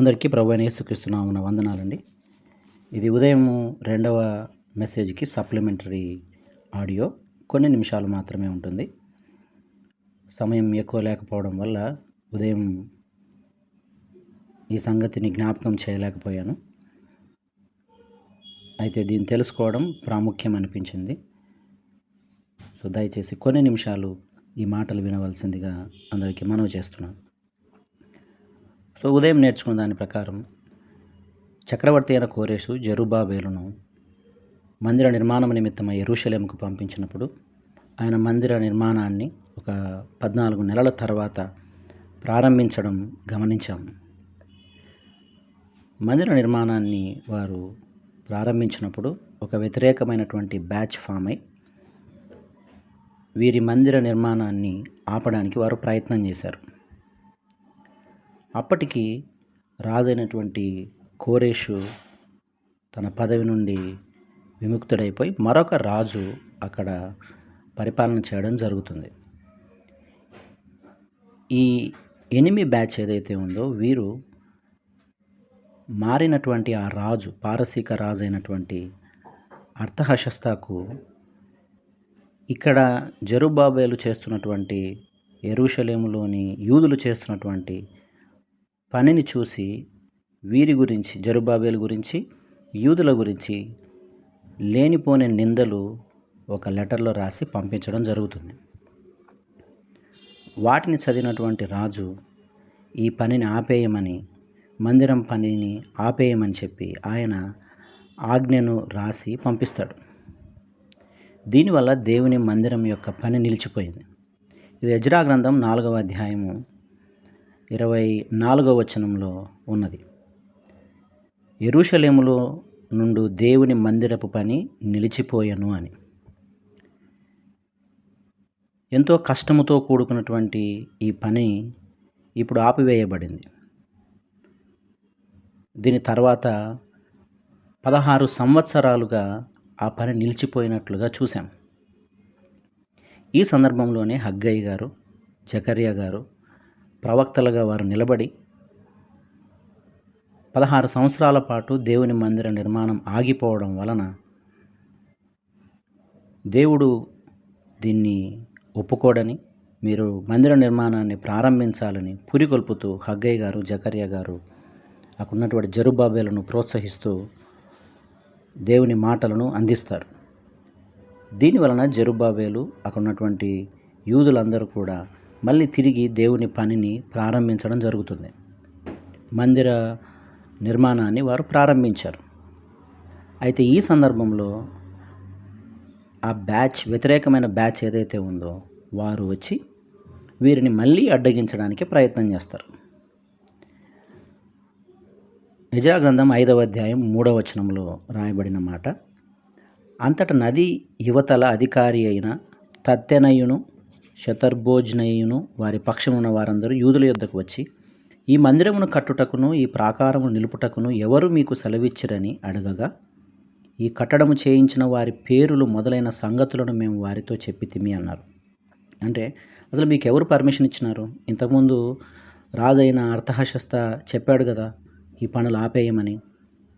అందరికీ ప్రభు అయిన ఉన్న వందనాలండి. ఇది ఉదయం రెండవ మెసేజ్కి సప్లిమెంటరీ ఆడియో. కొన్ని నిమిషాలు మాత్రమే ఉంటుంది. సమయం ఎక్కువ లేకపోవడం వల్ల ఉదయం ఈ సంగతిని జ్ఞాపకం చేయలేకపోయాను. అయితే దీన్ని తెలుసుకోవడం ప్రాముఖ్యం అనిపించింది. సో దయచేసి కొన్ని నిమిషాలు ఈ మాటలు వినవలసిందిగా అందరికీ మనవి చేస్తున్నాను. సో ఉదయం నేర్చుకున్న దాని ప్రకారం చక్రవర్తి అయిన కోరేసు జరుబాబేలును మందిర నిర్మాణం నిమిత్తమై ఎరుషలేంకు పంపించినప్పుడు ఆయన మందిర నిర్మాణాన్ని ఒక పద్నాలుగు నెలల తర్వాత ప్రారంభించడం గమనించాము మందిర నిర్మాణాన్ని వారు ప్రారంభించినప్పుడు ఒక వ్యతిరేకమైనటువంటి బ్యాచ్ ఫామ్ అయి వీరి మందిర నిర్మాణాన్ని ఆపడానికి వారు ప్రయత్నం చేశారు. అప్పటికి రాజైనటువంటి కోరేషు తన పదవి నుండి విముక్తుడైపోయి మరొక రాజు అక్కడ పరిపాలన చేయడం జరుగుతుంది. ఈ ఎనిమి బ్యాచ్ ఏదైతే ఉందో వీరు మారినటువంటి ఆ రాజు పారసీక రాజు అయినటువంటి అర్థహశస్తాకు ఇక్కడ జరుబాబేలు చేస్తున్నటువంటి ఎరుషలేములోని యూదులు చేస్తున్నటువంటి పనిని చూసి వీరి గురించి జరుబాబేల గురించి యూదుల గురించి లేనిపోని నిందలు ఒక లెటర్లో రాసి పంపించడం జరుగుతుంది. వాటిని చదివినటువంటి రాజు ఈ పనిని ఆపేయమని మందిరం పనిని ఆపేయమని చెప్పి ఆయన ఆజ్ఞను రాసి పంపిస్తాడు. దీనివల్ల దేవుని మందిరం యొక్క పని నిలిచిపోయింది. ఇది యజ్రా గ్రంథం నాలుగవ అధ్యాయము ఇరవై నాలుగవ వచనంలో ఉన్నది. ఎరుషలేములో నుండి దేవుని మందిరపు పని నిలిచిపోయను అని. ఎంతో కష్టముతో కూడుకున్నటువంటి ఈ పని ఇప్పుడు ఆపివేయబడింది. దీని తర్వాత పదహారు సంవత్సరాలుగా ఆ పని నిలిచిపోయినట్లుగా చూశాం. ఈ సందర్భంలోనే హగ్గయ్య గారు జకర్య గారు ప్రవక్తలుగా వారు నిలబడి పదహారు సంవత్సరాల పాటు దేవుని మందిర నిర్మాణం ఆగిపోవడం వలన దేవుడు దీన్ని ఒప్పుకోడని మీరు మందిర నిర్మాణాన్ని ప్రారంభించాలని పురికొల్పుతూ హగ్గయ్య గారు జకర్య గారు అక్కడున్నటువంటి జరుబాబేలను ప్రోత్సహిస్తూ దేవుని మాటలను అందిస్తారు. దీని వలన జరుబాబేలు అక్కడ ఉన్నటువంటి యూదులందరూ కూడా మళ్ళీ తిరిగి దేవుని పనిని ప్రారంభించడం జరుగుతుంది. మందిర నిర్మాణాన్ని వారు ప్రారంభించారు. అయితే ఈ సందర్భంలో ఆ బ్యాచ్ వ్యతిరేకమైన బ్యాచ్ ఏదైతే ఉందో వారు వచ్చి వీరిని మళ్ళీ అడ్డగించడానికి ప్రయత్నం చేస్తారు. నిజాగ్రంథం ఐదవ అధ్యాయం మూడవ వచనంలో రాయబడిన మాట అంతట నది యువతల అధికారి అయిన తత్తెనయును శతర్భోజ్నయును వారి పక్షమున్న వారందరూ యూదుల యొద్దకు వచ్చి ఈ మందిరమును కట్టుటకును ఈ ప్రాకారము నిలుపుటకును ఎవరు మీకు సెలవిచ్చిరని అడగగా ఈ కట్టడము చేయించిన వారి పేరులు మొదలైన సంగతులను మేము వారితో చెప్పితిమి అన్నారు. అంటే అసలు మీకు ఎవరు పర్మిషన్ ఇచ్చినారు? ఇంతకుముందు రాజైన అర్థహశస్త చెప్పాడు కదా ఈ పనులు ఆపేయమని.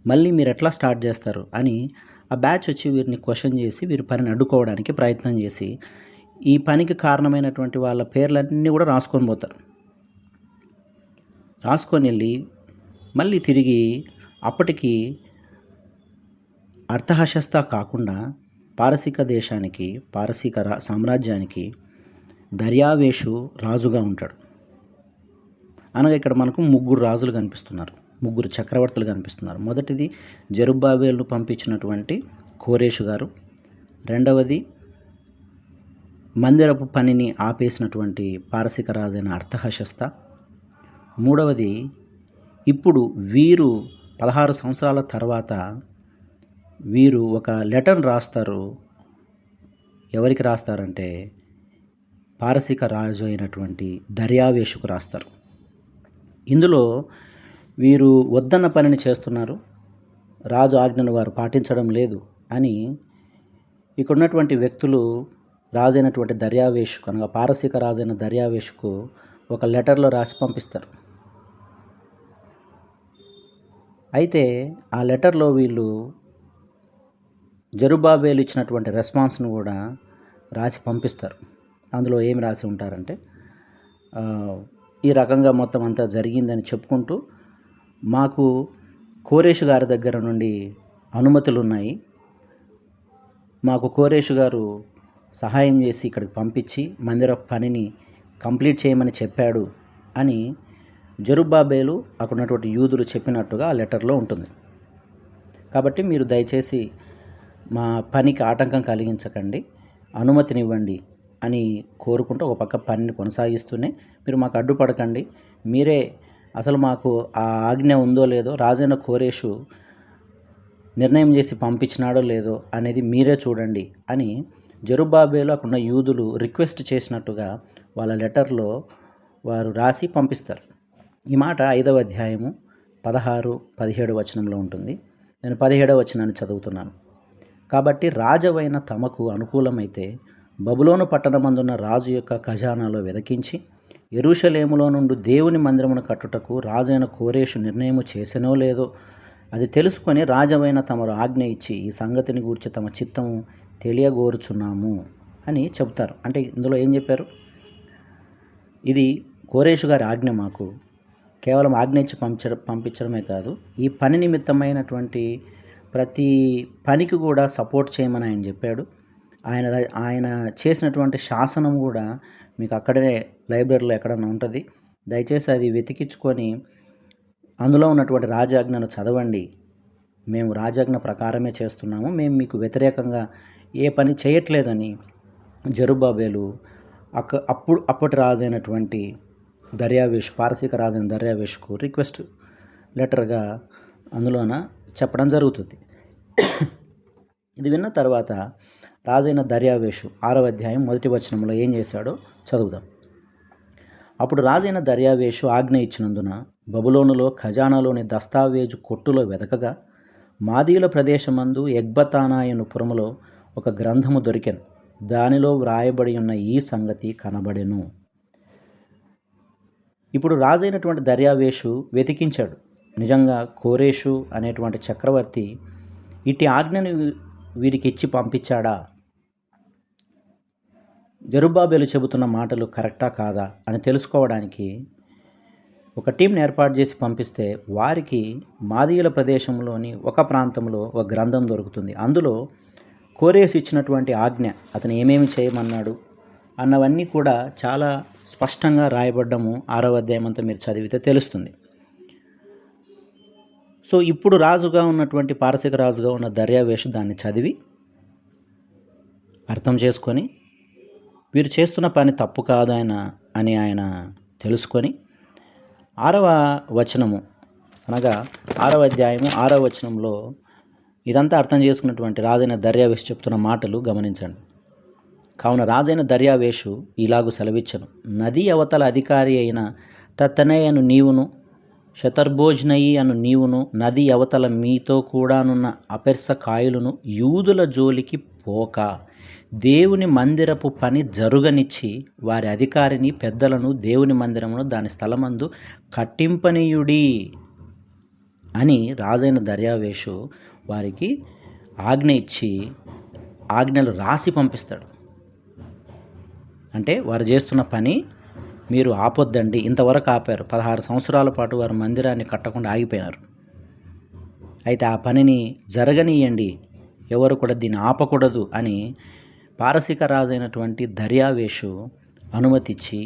మళ్ళీ మీరు ఎట్లా స్టార్ట్ చేస్తారు? అని ఆ బ్యాచ్ వచ్చి వీరిని క్వశ్చన్ చేసి వీరి పనిని అడ్డుకోవడానికి ప్రయత్నం చేసి ఈ పనికి కారణమైనటువంటి వాళ్ళ పేర్లన్నీ కూడా రాసుకొని పోతారు. రాసుకొని వెళ్ళి మళ్ళీ తిరిగి అప్పటికి అర్థహశస్త కాకుండా పారసీక దేశానికి పారసీక రా సామ్రాజ్యానికి దర్యావేషు రాజుగా ఉంటాడు. అనగా ఇక్కడ మనకు ముగ్గురు రాజులు కనిపిస్తున్నారు. ముగ్గురు చక్రవర్తులు కనిపిస్తున్నారు. మొదటిది జరుబాబేలు పంపించినటువంటి కోరేషు గారు రెండవది మందిరపు పనిని ఆపేసినటువంటి పారసిక రాజైన అర్థహశస్త మూడవది ఇప్పుడు వీరు పదహారు సంవత్సరాల తర్వాత వీరు ఒక లెటర్ రాస్తారు. ఎవరికి రాస్తారంటే పారసిక రాజు అయినటువంటి దర్యావేషుకు రాస్తారు. ఇందులో వీరు వద్దన్న పనిని చేస్తున్నారు. రాజు ఆజ్ఞను వారు పాటించడం లేదు అని ఇక్కడ ఉన్నటువంటి వ్యక్తులు రాజైనటువంటి దర్యావేషుకు అనగా పారసీక రాజైన దర్యావేషుకు ఒక లెటర్లో రాసి పంపిస్తారు. అయితే ఆ లెటర్లో వీళ్ళు జరుబాబేలు ఇచ్చినటువంటి రెస్పాన్స్ను కూడా రాసి పంపిస్తారు. అందులో ఏమి రాసి ఉంటారంటే ఈ రకంగా మొత్తం అంతా జరిగిందని చెప్పుకుంటూ మాకు కోరేష్ గారి దగ్గర నుండి అనుమతులు ఉన్నాయి మాకు కోరేష్ గారు సహాయం చేసి ఇక్కడికి పంపించి మందిర పనిని కంప్లీట్ చేయమని చెప్పాడు అని జరుబాబేలు అక్కడ ఉన్నటువంటి యూదులు చెప్పినట్టుగా ఆ లెటర్లో ఉంటుంది. కాబట్టి మీరు దయచేసి మా పనికి ఆటంకం కలిగించకండి అనుమతినివ్వండి అని కోరుకుంటూ ఒక పక్క పనిని కొనసాగిస్తూనే మీరు మాకు అడ్డుపడకండి. మీరే అసలు మాకు ఆ ఆజ్ఞ ఉందో లేదో రాజైన కోరేషు నిర్ణయం చేసి పంపించినాడో లేదో అనేది మీరే చూడండి అని జరుబాబేలో అక్కడున్న యూదులు రిక్వెస్ట్ చేసినట్టుగా వాళ్ళ లెటర్లో వారు రాసి పంపిస్తారు. ఈ మాట ఐదవ అధ్యాయము పదహారు పదిహేడు వచనంలో ఉంటుంది. నేను పదిహేడవ వచనాన్ని చదువుతున్నాను. కాబట్టి రాజవైన తమకు అనుకూలమైతే బబులోను పట్టణమందున్న రాజు యొక్క ఖజానాలో వెదకించి ఎరుషలేములో నుండి దేవుని మందిరమును కట్టుటకు రాజైన కోరేషు నిర్ణయము చేసెనో లేదో అది తెలుసుకొని రాజవైన తమరు ఆజ్ఞ ఇచ్చి ఈ సంగతిని గూర్చి తమ చిత్తము తెలియగోరుచున్నాము అని చెప్తారు అంటే ఇందులో ఏం చెప్పారు? ఇది కోరేషు గారి ఆజ్ఞ మాకు. కేవలం ఆజ్ఞ ఇచ్చి పంపించడం పంపించడమే కాదు ఈ పని నిమిత్తమైనటువంటి ప్రతి పనికి కూడా సపోర్ట్ చేయమని ఆయన చెప్పాడు. ఆయన ఆయన చేసినటువంటి శాసనం కూడా మీకు అక్కడనే లైబ్రరీలో ఎక్కడన్నా ఉంటుంది. దయచేసి అది వెతికించుకొని అందులో ఉన్నటువంటి రాజాజ్ఞను చదవండి. మేము రాజాజ్ఞ ప్రకారమే చేస్తున్నాము. మేము మీకు వ్యతిరేకంగా ఏ పని చేయట్లేదని జరుబాబేలు అక్క అప్పుడు అప్పటి రాజైనటువంటి దర్యావేష్ పారసీక రాజైన దర్యావేష్కు రిక్వెస్ట్ లెటర్గా అందులోన చెప్పడం జరుగుతుంది. ఇది విన్న తర్వాత రాజైన దర్యావేషు ఆరవ అధ్యాయం మొదటి వచనంలో ఏం చేశాడో చదువుదాం. అప్పుడు రాజైన దర్యావేషు ఆజ్ఞ ఇచ్చినందున బబులోనులో ఖజానాలోని దస్తావేజు కొట్టులో వెదకగా మాదీల ప్రదేశమందు ఎగ్బతానాయను పురములో ఒక గ్రంథము దొరికెను. దానిలో వ్రాయబడి ఉన్న ఈ సంగతి కనబడెను. ఇప్పుడు రాజైనటువంటి దర్యావేషు వెతికించాడు. నిజంగా కోరేషు అనేటువంటి చక్రవర్తి ఇట్టి ఆజ్ఞను వీరికి ఇచ్చి పంపించాడా? జరుబాబేలు చెబుతున్న మాటలు కరెక్టా కాదా అని తెలుసుకోవడానికి ఒక టీంని ఏర్పాటు చేసి పంపిస్తే వారికి మాదీయుల ప్రదేశంలోని ఒక ప్రాంతంలో ఒక గ్రంథం దొరుకుతుంది. అందులో కోరేసి ఇచ్చినటువంటి ఆజ్ఞ అతను ఏమేమి చేయమన్నాడు అన్నవన్నీ కూడా చాలా స్పష్టంగా రాయబడ్డము ఆరవ అధ్యాయం అంతా మీరు చదివితే తెలుస్తుంది. సో ఇప్పుడు రాజుగా ఉన్నటువంటి పారసిక రాజుగా ఉన్న దర్యావేషు దాన్ని చదివి అర్థం చేసుకొని వీరు చేస్తున్న పని తప్పు కాదు ఆయన అని ఆయన తెలుసుకొని ఆరవ వచనము అనగా ఆరవ అధ్యాయము ఆరవ వచనంలో ఇదంతా అర్థం చేసుకున్నటువంటి రాజైన దర్యావేషు చెప్తున్న మాటలు గమనించండి. కావున రాజైన దర్యావేషు ఇలాగు సెలవిచ్చను. నది అవతల అధికారి అయిన తత్తనయ్యను నీవును శతర్భోజ్నయి అను నీవును నది అవతల మీతో కూడానున్న అపెర్స కాయలను యూదుల జోలికి పోక దేవుని మందిరపు పని జరుగనిచ్చి వారి అధికారిని పెద్దలను దేవుని మందిరమును దాని స్థలమందు కట్టింపనీయుడి అని రాజైన దర్యావేషు వారికి ఆజ్ఞ ఇచ్చి ఆజ్ఞలు రాసి పంపిస్తాడు. అంటే వారు చేస్తున్న పని మీరు ఆపొద్దండి ఇంతవరకు ఆపారు. పదహారు సంవత్సరాల పాటు వారు మందిరాన్ని కట్టకుండా ఆగిపోయినారు అయితే ఆ పనిని జరగనీయండి ఎవరు కూడా దీన్ని ఆపకూడదు అని పారసిక రాజైనటువంటి దర్యావేషు అనుమతిచ్చి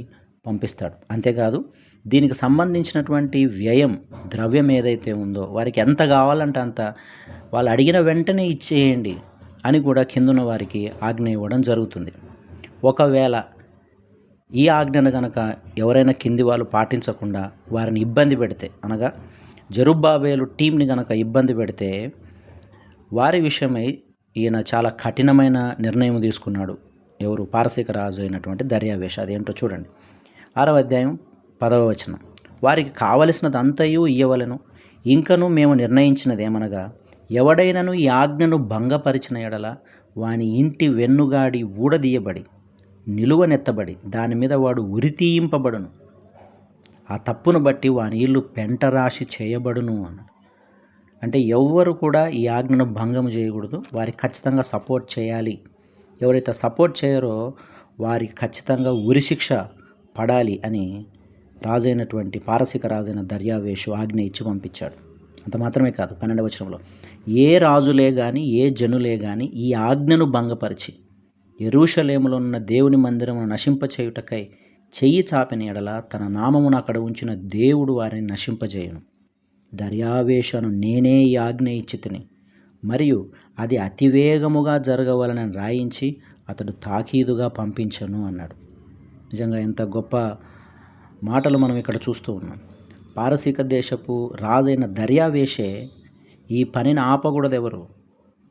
పంపిస్తాడు. అంతేకాదు దీనికి సంబంధించినటువంటి వ్యయం ద్రవ్యం ఏదైతే ఉందో వారికి ఎంత కావాలంటే అంత వాళ్ళు అడిగిన వెంటనే ఇచ్చేయండి అని కూడా కిందున్న వారికి ఆజ్ఞ ఇవ్వడం జరుగుతుంది. ఒకవేళ ఈ ఆజ్ఞను గనక ఎవరైనా కింది వాళ్ళు పాటించకుండా వారిని ఇబ్బంది పెడితే అనగా జరుబ్బాబేలు టీంని గనక ఇబ్బంది పెడితే వారి విషయమై ఈయన చాలా కఠినమైన నిర్ణయం తీసుకున్నాడు. ఎవరు? పారసీక రాజు అయినటువంటి దర్యావేష. అదేంటో చూడండి. ఆరవ అధ్యాయం పదవ వచనం. వారికి కావలసినదంతయు ఇయ్యవలను. ఇంకను మేము నిర్ణయించినదేమనగా ఎవడైనను ఈ ఆజ్ఞను భంగపరిచిన ఎడల వాని ఇంటి వెన్నుగాడి ఊడదీయబడి నిలువనెత్తబడి దాని మీద వాడు ఉరితీయింపబడును. ఆ తప్పును బట్టి వాని ఇల్లు పెంటరాశి చేయబడును అన్నాడు అంటే ఎవ్వరు కూడా ఈ ఆజ్ఞను భంగం చేయకూడదు. వారికి ఖచ్చితంగా సపోర్ట్ చేయాలి. ఎవరైతే సపోర్ట్ చేయరో వారికి ఖచ్చితంగా ఉరిశిక్ష పడాలి అని రాజైనటువంటి పారసిక రాజైన దర్యావేషు ఆజ్ఞ ఇచ్చి పంపించాడు. అంత మాత్రమే కాదు పన్నెండవ వచనంలో. ఏ రాజులే కానీ ఏ జనులే కానీ ఈ ఆజ్ఞను భంగపరిచి ఎరుషలేములో ఉన్న దేవుని మందిరమును నశింపచేయుటకై చెయ్యి చాపిన ఎడల తన నామమును అక్కడ ఉంచిన దేవుడు వారిని నశింపజేయను. దర్యావేషను నేనే ఈ ఆజ్ఞ ఇచ్చి తిని మరియు అది అతివేగముగా జరగవలనని రాయించి అతడు తాకీదుగా పంపించను అన్నాడు. నిజంగా ఎంత గొప్ప మాటలు మనం ఇక్కడ చూస్తూ ఉన్నాం. పారసీక దేశపు రాజైన దర్యావేషే ఈ పనిని ఆపకూడదు ఎవరు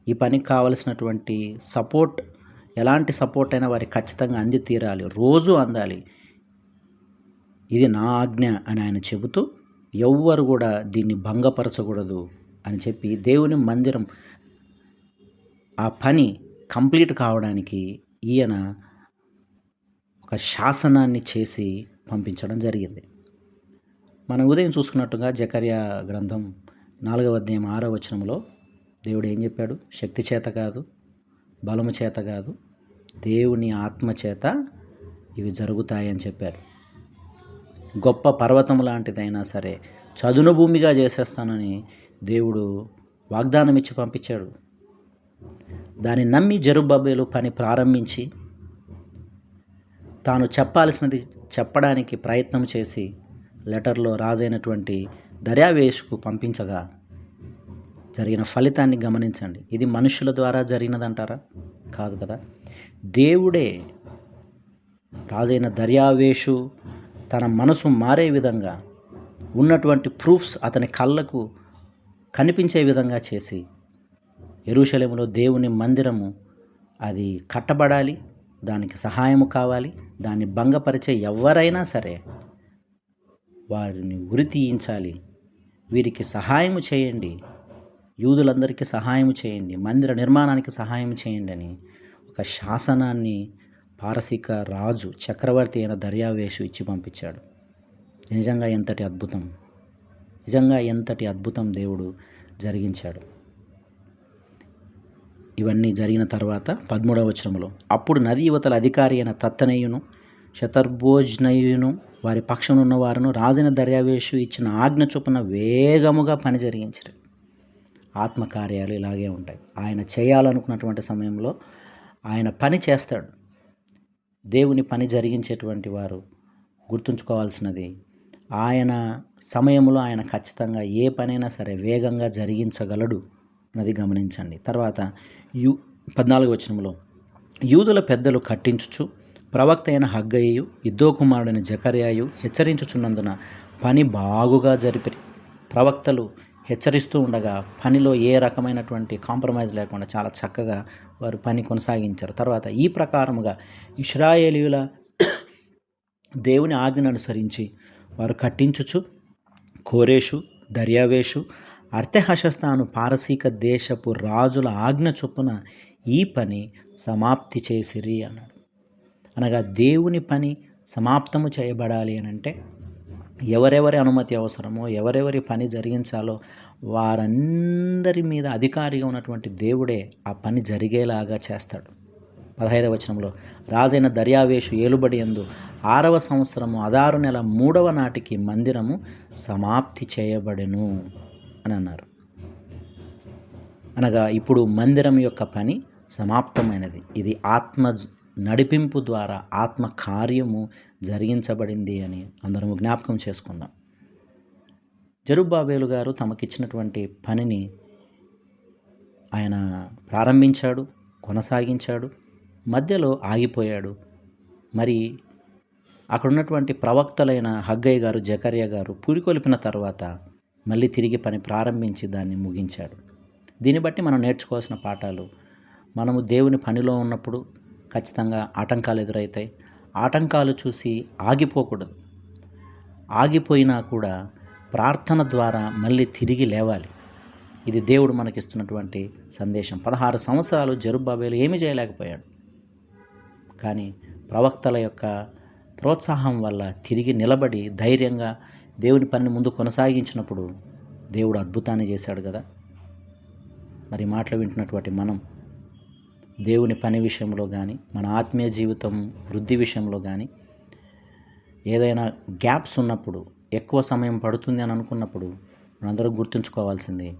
ఈ పనికి కావలసినటువంటి సపోర్ట్ ఎలాంటి సపోర్ట్ అయినా వారికి ఖచ్చితంగా అంది తీరాలి రోజు అందాలి. ఇది నా ఆజ్ఞ అని ఆయన చెబుతూ ఎవ్వరు కూడా దీన్ని భంగపరచకూడదు అని చెప్పి దేవుని మందిరం ఆ పని కంప్లీట్ కావడానికి ఈయన ఒక శాసనాన్ని చేసి పంపించడం జరిగింది. మనం ఉదయం చూసుకున్నట్టుగా జకర్యా గ్రంథం నాలుగవ అధ్యాయం ఆరో వచనంలో దేవుడు ఏం చెప్పాడు? శక్తి చేత కాదు బలము చేత కాదు దేవుని ఆత్మ చేత ఇవి జరుగుతాయని చెప్పారు గొప్ప పర్వతం లాంటిదైనా సరే చదును భూమిగా చేసేస్తానని దేవుడు వాగ్దానం ఇచ్చి పంపించాడు. దాన్ని నమ్మి జరుబాబేలు పని ప్రారంభించి తాను చెప్పాల్సినది చెప్పడానికి ప్రయత్నం చేసి లెటర్లో రాజైనటువంటి దర్యావేష్కు పంపించగా జరిగిన ఫలితాన్ని గమనించండి. ఇది మనుషుల ద్వారా జరిగినదంటారా? కాదు కదా. దేవుడే రాజైన దర్యావేషు తన మనసు మారే విధంగా ఉన్నటువంటి ప్రూఫ్స్ అతని కళ్ళకు కనిపించే విధంగా చేసి ఎరుషలేములో దేవుని మందిరము అది కట్టబడాలి. దానికి సహాయము కావాలి దాన్ని భంగపరిచే ఎవరైనా సరే వారిని ఉరి తీయించాలి. వీరికి సహాయము చేయండి. యూదులందరికీ సహాయం చేయండి. మందిర నిర్మాణానికి సహాయం చేయండి అని ఒక శాసనాన్ని పారసీక రాజు చక్రవర్తి అయిన దర్యావేషు ఇచ్చి పంపించాడు. నిజంగా ఎంతటి అద్భుతం. నిజంగా ఎంతటి అద్భుతం దేవుడు జరిగించాడు. ఇవన్నీ జరిగిన తర్వాత పదమూడవ వచనంలో అప్పుడు నది యువతల అధికారి అయిన తత్తనయును శతర్భోజ్నయును వారి పక్షంలో ఉన్న వారును రాజైన దర్యావేషు ఇచ్చిన ఆజ్ఞ చొప్పున వేగముగా పని జరిగించారు. ఆత్మకార్యాలు ఇలాగే ఉంటాయి. ఆయన చేయాలనుకున్నటువంటి సమయంలో ఆయన పని చేస్తాడు. దేవుని పని జరిగించేటువంటి వారు గుర్తుంచుకోవాల్సినది ఆయన సమయంలో ఆయన ఖచ్చితంగా ఏ పనైనా సరే వేగంగా జరిగించగలడు. అన్నది గమనించండి. తర్వాత యు పద్నాలుగు వచనంలో యూదుల పెద్దలు కట్టించుచు ప్రవక్త అయిన హగ్గయ్యు ఇద్దో కుమారుడైన జకర్యాయు హెచ్చరించుచున్నందున పని బాగుగా జరిపి ప్రవక్తలు హెచ్చరిస్తూ ఉండగా పనిలో ఏ రకమైనటువంటి కాంప్రమైజ్ లేకుండా చాలా చక్కగా వారు పని కొనసాగించారు. తర్వాత ఈ ప్రకారముగా ఇస్రాయేలీయుల దేవుని ఆజ్ఞను అనుసరించి వారు కట్టించుచు కోరేషు దర్యావేషు అర్థహశస్తాను పారసీక దేశపు రాజుల ఆజ్ఞ చొప్పున ఈ పని సమాప్తి చేసిరి అన్నాడు. అనగా దేవుని పని సమాప్తము చేయబడాలి అని అంటే ఎవరెవరి అనుమతి అవసరమో ఎవరెవరి పని జరిగించాలో వారందరి మీద అధికారిగా ఉన్నటువంటి దేవుడే ఆ పని జరిగేలాగా చేస్తాడు. పదహైదవ వచనంలో రాజైన దర్యావేషు ఏలుబడి ఎందు ఆరవ సంవత్సరము అదారు నెల మూడవ నాటికి మందిరము సమాప్తి చేయబడెను. అని అన్నారు అనగా ఇప్పుడు మందిరం యొక్క పని సమాప్తమైనది. ఇది ఆత్మ నడిపింపు ద్వారా ఆత్మ కార్యము జరిగించబడింది అని అందరం జ్ఞాపకం చేసుకుందాం. జరుబాబేలు గారు తమకిచ్చినటువంటి పనిని ఆయన ప్రారంభించాడు కొనసాగించాడు మధ్యలో ఆగిపోయాడు. మరి అక్కడ ఉన్నటువంటి ప్రవక్తలైన హగ్గయ్య గారు జకర్య గారు పురికొల్పిన తర్వాత మళ్ళీ తిరిగి పని ప్రారంభించి దాన్ని ముగించాడు. దీన్ని బట్టి మనం నేర్చుకోవాల్సిన పాఠాలు మనము దేవుని పనిలో ఉన్నప్పుడు ఖచ్చితంగా ఆటంకాలు ఎదురవుతాయి ఆటంకాలు చూసి ఆగిపోకూడదు. ఆగిపోయినా కూడా ప్రార్థన ద్వారా మళ్ళీ తిరిగి లేవాలి. ఇది దేవుడు మనకిస్తున్నటువంటి సందేశం. పదహారు సంవత్సరాలు జరుబాబేలు ఏమీ చేయలేకపోయాడు. కానీ ప్రవక్తల యొక్క ప్రోత్సాహం వల్ల తిరిగి నిలబడి ధైర్యంగా దేవుని పని ముందు కొనసాగించినప్పుడు దేవుడు అద్భుతాన్ని చేశాడు కదా? మరి మాటలు వింటున్నటువంటి మనం దేవుని పని విషయంలో కానీ మన ఆత్మీయ జీవితం వృద్ధి విషయంలో కానీ ఏదైనా గ్యాప్స్ ఉన్నప్పుడు ఎక్కువ సమయం పడుతుంది అని అనుకున్నప్పుడు మనందరం గుర్తుంచుకోవాల్సింది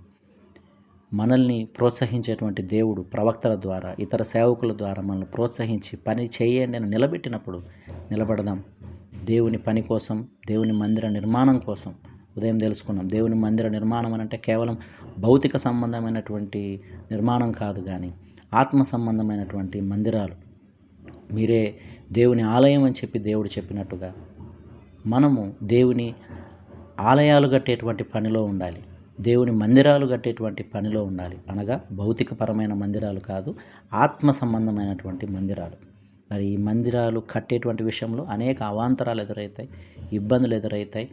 మనల్ని ప్రోత్సహించేటువంటి దేవుడు ప్రవక్తల ద్వారా ఇతర సేవకుల ద్వారా మనల్ని ప్రోత్సహించి పని చేయండి అని నిలబెట్టినప్పుడు నిలబడదాం. దేవుని పని కోసం దేవుని మందిర నిర్మాణం కోసం ఉదయం తెలుసుకున్నాం. దేవుని మందిర నిర్మాణం అని అంటే కేవలం భౌతిక సంబంధమైనటువంటి నిర్మాణం కాదు కానీ ఆత్మ సంబంధమైనటువంటి మందిరాలు. మీరే దేవుని ఆలయం అని చెప్పి దేవుడు చెప్పినట్టుగా మనము దేవుని ఆలయాలు కట్టేటువంటి పనిలో ఉండాలి. దేవుని మందిరాలు కట్టేటువంటి పనిలో ఉండాలి. అనగా భౌతికపరమైన మందిరాలు కాదు ఆత్మ సంబంధమైనటువంటి మందిరాలు. మరి ఈ మందిరాలు కట్టేటువంటి విషయంలో అనేక అవాంతరాలు ఎదురవుతాయి ఇబ్బందులు ఎదురవుతాయి.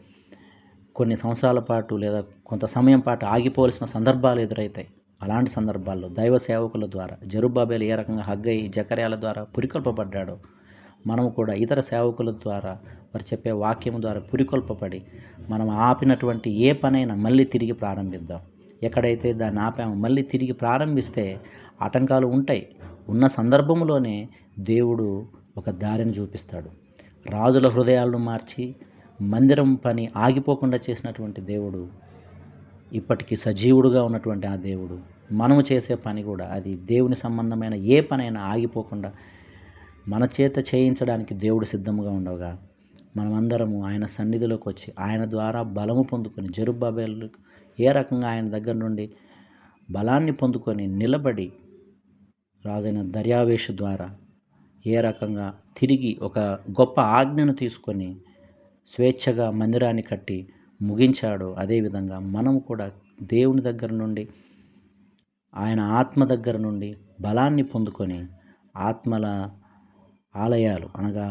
కొన్ని సంవత్సరాల పాటు లేదా కొంత సమయం పాటు ఆగిపోవలసిన సందర్భాలు ఎదురవుతాయి. అలాంటి సందర్భాల్లో దైవ సేవకుల ద్వారా జరుబాబేలు ఏ రకంగా హగ్గై జకర్యాల ద్వారా పురికొల్పబడ్డాడో మనము కూడా ఇతర సేవకుల ద్వారా వారు చెప్పే వాక్యం ద్వారా పురికొల్పబడి మనం ఆపినటువంటి ఏ పనైనా మళ్ళీ తిరిగి ప్రారంభిద్దాం. ఎక్కడైతే దాన్ని ఆపామో మళ్ళీ తిరిగి ప్రారంభిస్తే ఆటంకాలు ఉంటాయి. ఉన్న సందర్భంలోనే దేవుడు ఒక దారిని చూపిస్తాడు. రాజుల హృదయాలను మార్చి మందిరం పని ఆగిపోకుండా చేసినటువంటి దేవుడు ఇప్పటికీ సజీవుడుగా ఉన్నటువంటి ఆ దేవుడు మనము చేసే పని కూడా అది దేవుని సంబంధమైన ఏ పనైనా ఆగిపోకుండా మన చేత చేయించడానికి దేవుడు సిద్ధంగా ఉండగా మనమందరము ఆయన సన్నిధిలోకి వచ్చి ఆయన ద్వారా బలము పొందుకొని జరుబాబేలు ఏ రకంగా ఆయన దగ్గర నుండి బలాన్ని పొందుకొని నిలబడి రాజైన దర్యావేషు ద్వారా ఏ రకంగా తిరిగి ఒక గొప్ప ఆజ్ఞను తీసుకొని స్వేచ్ఛగా మందిరాన్ని కట్టి ముగించాడో అదేవిధంగా మనం కూడా దేవుని దగ్గర నుండి ఆయన ఆత్మ దగ్గర నుండి బలాన్ని పొందుకొని ఆత్మల ఆలయాలు అనగా